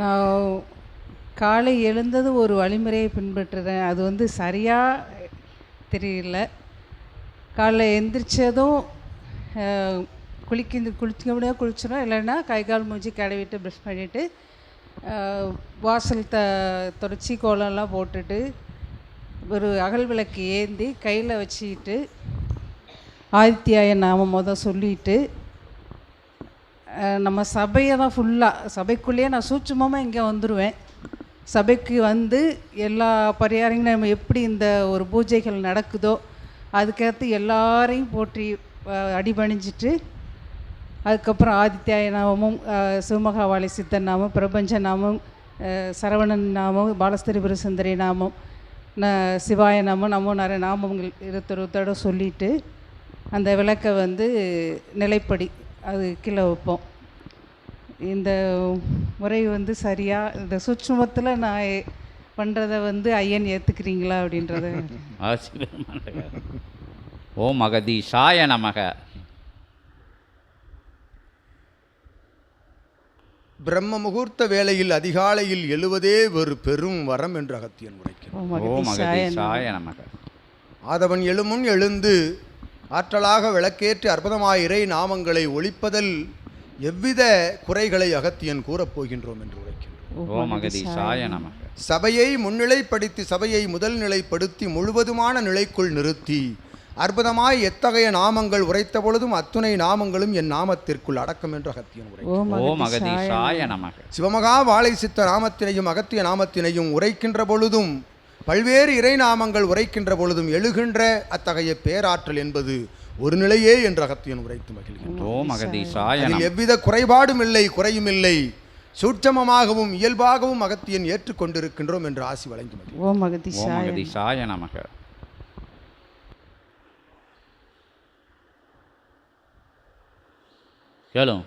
நான் காலை எழுந்தது ஒரு வழிமுறையை பின்பற்றுறேன். அது வந்து சரியாக தெரியல. காலைல எந்திரிச்சதும் குளிக்க குளிக்க முடியாது குளிச்சிடும் இல்லைன்னா கை கால் மூஞ்சி கழுவிட்டு ப்ரெஷ் பண்ணிவிட்டு வாசல் த தொடச்சி கோலம்லாம் போட்டுட்டு ஒரு அகல் விளக்கு ஏந்தி கையில் வச்சுக்கிட்டு ஆதித்யாய நாம மொதல் சொல்லிட்டு நம்ம சபையை தான் ஃபுல்லாக சபைக்குள்ளேயே நான் சூட்சமாக இங்கே வந்துடுவேன் சபைக்கு வந்து எல்லா பரிகாரங்களும் நம்ம எப்படி இந்த ஒரு பூஜைகள் நடக்குதோ அதுக்கேற்று எல்லாரையும் போற்றி அடிபணிஞ்சிட்டு அதுக்கப்புறம் ஆதித்யாய நாமமும் சிவமகாவாளி சித்தன் நாமம் பிரபஞ்ச நாமம் சரவணன் நாமம் பாலஸ்திரிபுர சுந்தரி நாமம் ந சிவாய நாமம் நமோ நிறைய நாமங்கள் இருபத்தொருத்தோட சொல்லிட்டு அந்த விளக்கை வந்து நிலைப்படி. அது கீழே வைப்போம். இந்த முறை வந்து சரியாக இந்த சூட்சுமத்தில் நான் பண்ணுறதை வந்து ஐயன் ஏற்றுக்கிறீங்களா அப்படின்றத. ஆசீர்வாதமாக ஓம் அகதீஷாய நமக. பிரம்ம முகூர்த்த வேளையில் அதிகாலையில் எழுவதே ஒரு பெரும் வரம் என்று அகத்தியன் நமக. ஆதவன் எழுமுன் எழுந்து ஆற்றலாக விளக்கேற்றி அற்புதமாய் இறை நாமங்களை ஒழிப்பதில் எவ்வித குறைகளை அகத்தியன் கூறப்போகின்றோம் என்று உரைக்கின்றோம். ஓம் அகதீஷாய நமக. சபையை முன்னிலைப்படுத்தி சபையை முதல் நிலைப்படுத்தி முழுவதுமான நிலைக்குள் நிறுத்தி அற்புதமாய் எத்தகைய நாமங்கள் உரைத்த பொழுதும் அத்துணை நாமங்களும் என் நாமத்திற்குள் அடக்கம் என்று அகத்தியன் சிவமகா வாழை சித்த நாமத்தினையும் அகத்திய நாமத்தினையும் உரைக்கின்ற பொழுதும் பல்வேறு இறை நாமங்கள் உரைக்கின்ற பொழுதும் எழுகின்ற அத்தகைய பேராற்றல் என்பது ஒரு நிலையே என்று அகத்தியன் உரைத்து நமக எவ்வித குறைபாடும் இல்லை குறையும் இல்லை சூட்சமமாகவும் இயல்பாகவும் அகத்தியன் ஏற்றுக்கொண்டிருக்கின்றோம் என்று ஆசி வழங்கி. ஓம் நமக கேளும்.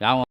யாவும்